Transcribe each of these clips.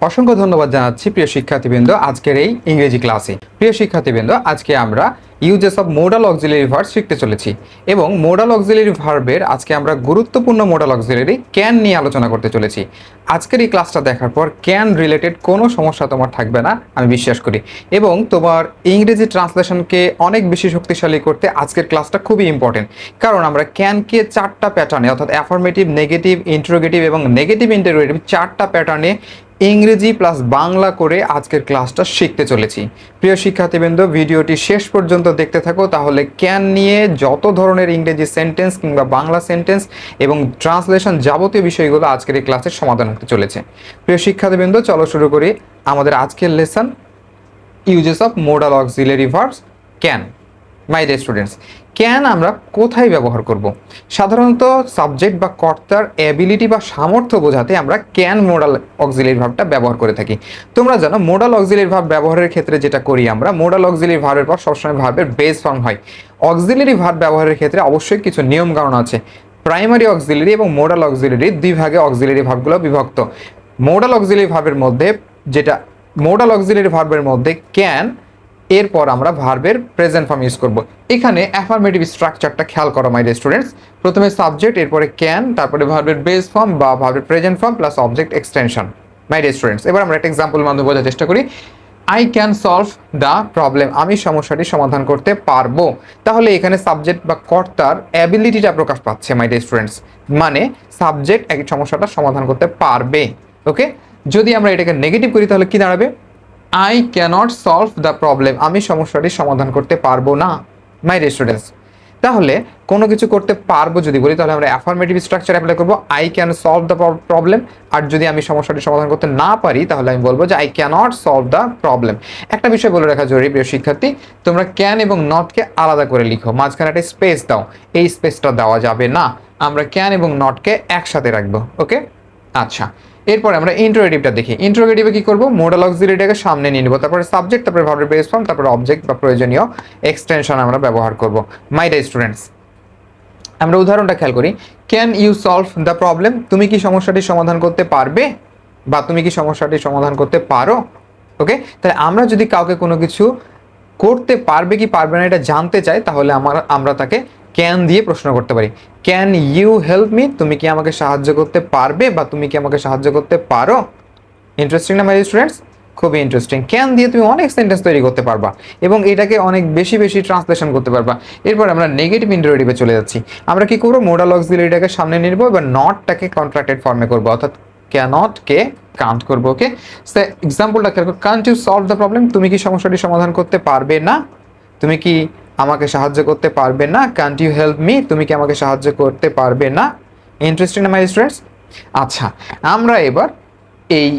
অসংখ্য ধন্যবাদ জানাচ্ছি প্রিয় শিক্ষার্থীবৃন্দ আজকের এই ইংরেজি ক্লাসে। প্রিয় শিক্ষার্থীবৃন্দ, আজকে আমরা uses of modal auxiliary verb শিখতে চলেছি এবং মোডাল অক্সিলারি ভার্বের আজকে আমরা গুরুত্বপূর্ণ মোডাল অক্সিলারি ক্যান নিয়ে আলোচনা করতে চলেছি। আজকের এই ক্লাসটা দেখার পর ক্যান রিলেটেড কোনো সমস্যা তোমার থাকবে না, আমি বিশ্বাস করি। এবং তোমার ইংরেজি ট্রান্সলেশনকে অনেক বেশি শক্তিশালী করতে আজকের ক্লাসটা খুবই ইম্পর্টেন্ট কারণ আমরা ক্যানকে চারটা প্যাটার্নে অর্থাৎ অ্যাফার্মেটিভ নেগেটিভ ইন্টারোগেটিভ এবং নেগেটিভ ইন্টারোগেটিভ চারটা প্যাটার্নে ইংরেজি প্লাস বাংলা করে আজকের ক্লাসটা শিখতে চলেছি। প্রিয় শিক্ষার্থীবৃন্দ, ভিডিওটি শেষ পর্যন্ত দেখতে থাকো, তাহলে ক্যান নিয়ে যত ধরনের ইংরেজি সেন্টেন্স কিংবা বাংলা সেন্টেন্স এবং ট্রান্সলেশন যাবতীয় বিষয়গুলো আজকের এই ক্লাসের সমাধান হতে চলেছে। প্রিয় শিক্ষার্থীবৃন্দ, চলো শুরু করি আমাদের আজকের lesson uses of modal auxiliary verbs can my dear students can আমরা কোথায় ব্যবহার করব? সাধারণত সাবজেক্ট বা কর্তার অ্যাবিলিটি বা সামর্থ্য বোঝাতে আমরা ক্যান মোডাল অক্সিলারি ভাবটা ব্যবহার করে থাকি। তোমরা জানো মোডাল অক্সিলারি ভাব ব্যবহারের ক্ষেত্রে যেটা করি আমরা মোডাল অক্সিলারি ভাবের পর সবসময় ভাবের বেস ফর্ম হয়। অক্সিলারি ভার্ব ব্যবহারের ক্ষেত্রে অবশ্যই কিছু নিয়ম কারণ আছে। প্রাইমারি অক্সিলারি এবং মোডাল অক্সিলারি দুই ভাগে অক্সিলারি ভাবগুলো বিভক্ত। মোডাল অক্সিলারি ভাবের মধ্যে যেটা মোডাল অক্সিলারি ভার্বের মধ্যে ক্যান এরপর আমরা ভার্বের প্রেজেন্ট ফর্ম ইউজ করব। এখানে অ্যাফার্মেটিভ স্ট্রাকচারটা খেয়াল করো মাই স্টুডেন্টস প্রথমে সাবজেক্ট এরপরে ক্যান তারপরে ভার্বের বেস ফর্ম বা ভার্বের present form plus object extension my students এবার আমরা একটা এক্সাম্পল মাধ্যমে বোঝার চেষ্টা করি। I can solve the problem আমি সমস্যাটি সমাধান করতে পারব। তাহলে এখানে সাবজেক্ট বা কর্তার অ্যাবিলিটিটা প্রকাশ পাচ্ছে মাই স্টুডেন্টস মানে সাবজেক্ট এক সমস্যাটা সমাধান করতে পারবে। ওকে যদি আমরা এটাকে নেগেটিভ করি, তাহলে কি দাঁড়াবে? I can't solve the problem আমি সমস্যাটি সমাধান করতে পারব না মাই স্টুডেন্টস তাহলে কোনো কিছু করতে পারব যদি বলি, তাহলে আমরা অ্যাফার্মেটিভ স্ট্রাকচার অ্যাপ্লাই করব। I can solve the problem আর যদি আমি সমস্যাটি সমাধান করতে না পারি, তাহলে আমি বলব যে I can't solve the problem একটা বিষয় বলে রাখা জরুরি, প্রিয় শিক্ষার্থী, তোমরা ক্যান এবং নটকে আলাদা করে লিখো। মাঝখানে একটা স্পেস দাও। এই স্পেসটা দেওয়া যাবে না। আমরা ক্যান এবং নটকে একসাথে রাখব ওকে আচ্ছা এরপরে আমরা ইন্টারোগেটিভটা দেখি। ইন্টারোগেটিভে কি করব? মোডাল অক্সিলারিটাকে সামনে নিয়ে নেব। তারপরে সাবজেক্ট তারপরে ভার্বের বেস ফর্ম তারপরে অবজেক্ট বা প্রয়োজনীয় এক্সটেনশন আমরা ব্যবহার করব। মাই ডে স্টুডেন্টস আমরা উদাহরণটা খেয়াল করি। Can you solve the problem তুমি কি সমস্যাটি সমাধান করতে পারবে? বা তুমি কি সমস্যাটি সমাধান করতে পারো? ওকে তাহলে আমরা যদি কাউকে কোনো কিছু করতে পারবে কি পারবে না এটা জানতে চাই, তাহলে আমার, আমরা তাকে ক্যান দিয়ে প্রশ্ন করতে পারি। ক্যান ইউ হেল্প মি তুমি কি আমাকে সাহায্য করতে পারবে বা তুমি কি আমাকে সাহায্য করতে পারো? ইন্টারেস্টিং না মাই স্টুডেন্টস খুবই ইন্টারেস্টিং ক্যান দিয়ে তুমি অনেক সেন্টেন্স তৈরি করতে পারবা এবং এটাকে অনেক বেশি বেশি ট্রান্সলেশন করতে পারবা। এরপর আমরা নেগেটিভ ইন্টারোটিভে চলে যাচ্ছি। আমরা কি করব? মোডাল এটাকে সামনে নেব এবার নটটাকে কন্ট্রাক্টেড ফর্মে করব অর্থাৎ ক্যানট কে কাউন্ট করব ওকে সে এক্সাম্পলটা খেয়াল করো। Can't you solve the problem তুমি কি সমস্যাটি সমাধান করতে পারবে না? তুমি কি আমাকে সাহায্য করতে পারবে না। কান্ট ইউ হেল্প মি তুমি কি আমাকে সাহায্য করতে পারবে না? ইন্টারেস্টিং না মাই স্টুডেন্টস আচ্ছা আমরা এবার এই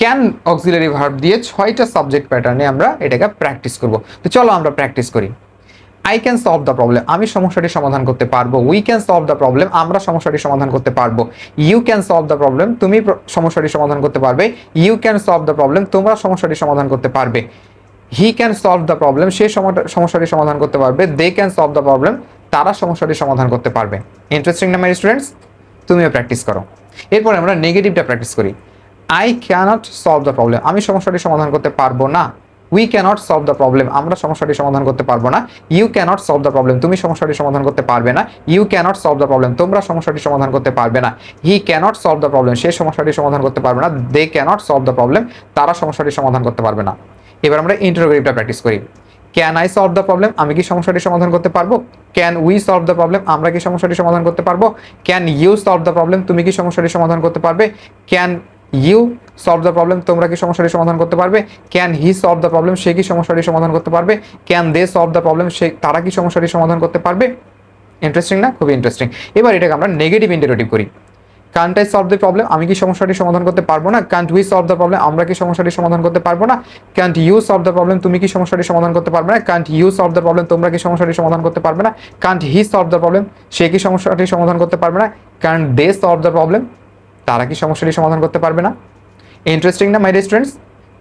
ক্যান অক্সিলারি ভার্ব দিয়ে ছয়টা সাবজেক্ট প্যাটার্নে আমরা এটাকে প্র্যাকটিস করব। তো চলো আমরা প্র্যাকটিস করি। I can solve the problem আমি সমস্যাটি সমাধান করতে পারব। We can solve the problem আমরা সমস্যাটি সমাধান করতে পারব। You can solve the problem তুমি সমস্যাটি সমাধান করতে পারবে। You can solve the problem তোমরা সমস্যাটি সমাধান করতে পারবে। He can solve the problem সে সমা- সমস্যাটি সমাধান করতে পারবে। They can solve the problem তারা সমস্যাটি সমাধান করতে পারবে। ইন্টারেস্টিং না মাই স্টুডেন্টস তুমিও প্র্যাকটিস করো। এরপর আমরা নেগেটিভটা প্র্যাকটিস করি। I can't solve the problem আমি সমস্যাটি সমাধান করতে পারব না। We can't solve the problem আমরা সমস্যাটি সমাধান করতে পারব না। You can't solve the problem তুমি সমস্যাটি সমাধান করতে পারবে না। You can't solve the problem তোমরা সমস্যাটি সমাধান করতে পারবে না। He can't solve the problem সে সমস্যাটি সমাধান করতে পারবে না। They can't solve the problem তারা সমস্যাটি সমাধান করতে পারবে না। এবার আমরা ইন্টারোগেটিভটা প্র্যাকটিস করি। Can I solve the problem আমি কি সমস্যাটি সমাধান করতে পারব? Can we solve the problem আমরা কি সমস্যাটি সমাধান করতে পারব? Can you solve the problem তুমি কি সমস্যাটি সমাধান করতে পারবে? Can you solve the problem তোমরা কি সমস্যাটি সমাধান করতে পারবে? Can he solve the problem সে কি সমস্যাটি সমাধান করতে পারবে? Can they solve the problem সে, তারা কি সমস্যাটি সমাধান করতে পারবে? ইন্টারেস্টিং না? খুবই ইন্টারেস্টিং এবার এটাকে আমরা নেগেটিভ ইন্টারেটিভ করি। Can't I solve the problem আমি কি সমস্যাটি সমাধান করতে পারব না? Can't we solve the problem আমরা কি সমস্যাটি সমাধান করতে পারব না? Can't you solve the problem তুমি কি সমস্যাটি সমাধান করতে পারবে না? Can't you solve the problem তোমরা কি সমস্যাটি সমাধান করতে পারবে না? Can't he solve the problem সে কি সমস্যাটি সমাধান করতে পারবে না? Can't they solve the problem তারা কি সমস্যাটি সমাধান করতে পারবে না? ইন্টারেস্টিং না মাই স্টুডেন্টস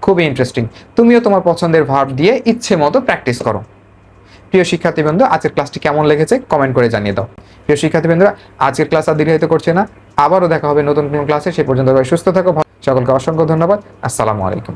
খুবই ইন্টারেস্টিং তুমিও তোমার পছন্দের ভার্ব দিয়ে ইচ্ছে মতো প্র্যাকটিস করো। প্রিয় শিক্ষার্থীবৃন্দ, আজকের ক্লাসটি কেমন লেগেছে? কমেন্ট করে জানিয়ে দাও। প্রিয় শিক্ষার্থীবৃন্দরা, আজকের ক্লাস আর দীর্ঘায়িত করছে না। আবারও দেখা হবে নতুন কোনো ক্লাসে। সে পর্যন্ত সবাই সুস্থ থাকো। সকলকে অসংখ্য ধন্যবাদ। আসসালামু আলাইকুম।